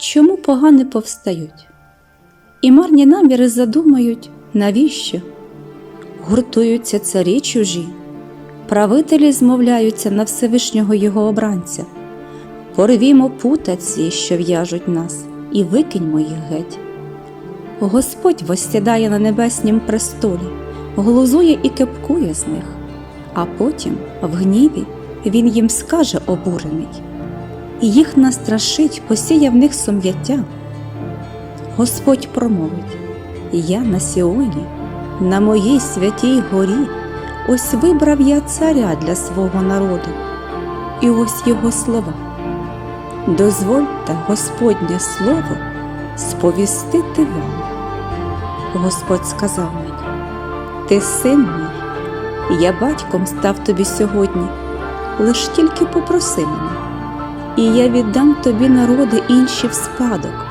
чому погани повстають? І марні наміри задумають, навіщо? Гуртуються царі чужі, правителі змовляються на Всевишнього його обранця. Порвімо пута ці, що в'яжуть нас, і викиньмо їх геть. Господь восідає на небеснім престолі, глузує і кепкує з них, а потім, в гніві, він їм скаже обурений, і їх настрашить, посіє в них сум'яття. Господь промовить: Я на Сіоні, на моїй святій горі, ось вибрав я царя для свого народу, і ось його слова. Дозвольте Господнє слово сповістити вам. Господь сказав мені, ти син мій, я батьком став тобі сьогодні, лиш тільки попроси мене, і я віддам тобі народи інші в спадок,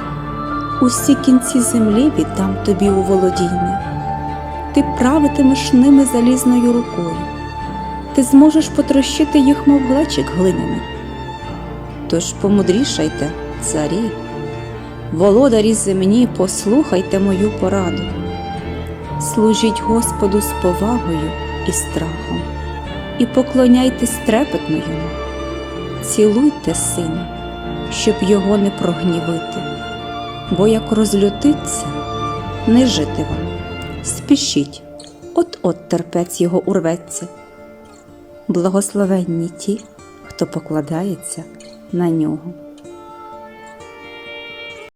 усі кінці землі віддам тобі у володіння. Ти правитимеш ними залізною рукою, ти зможеш потрощити їх, мов глечик глиняний. Тож помудрішайте, царі, володарі земні, послухайте мою пораду. Служіть Господу з повагою і страхом, і поклоняйтесь трепетно йому. Цілуйте сина, щоб його не прогнівити, бо як розлютиться, не жити вам. Спішіть, от-от терпець його урветься. Благословенні ті, хто покладається на нього.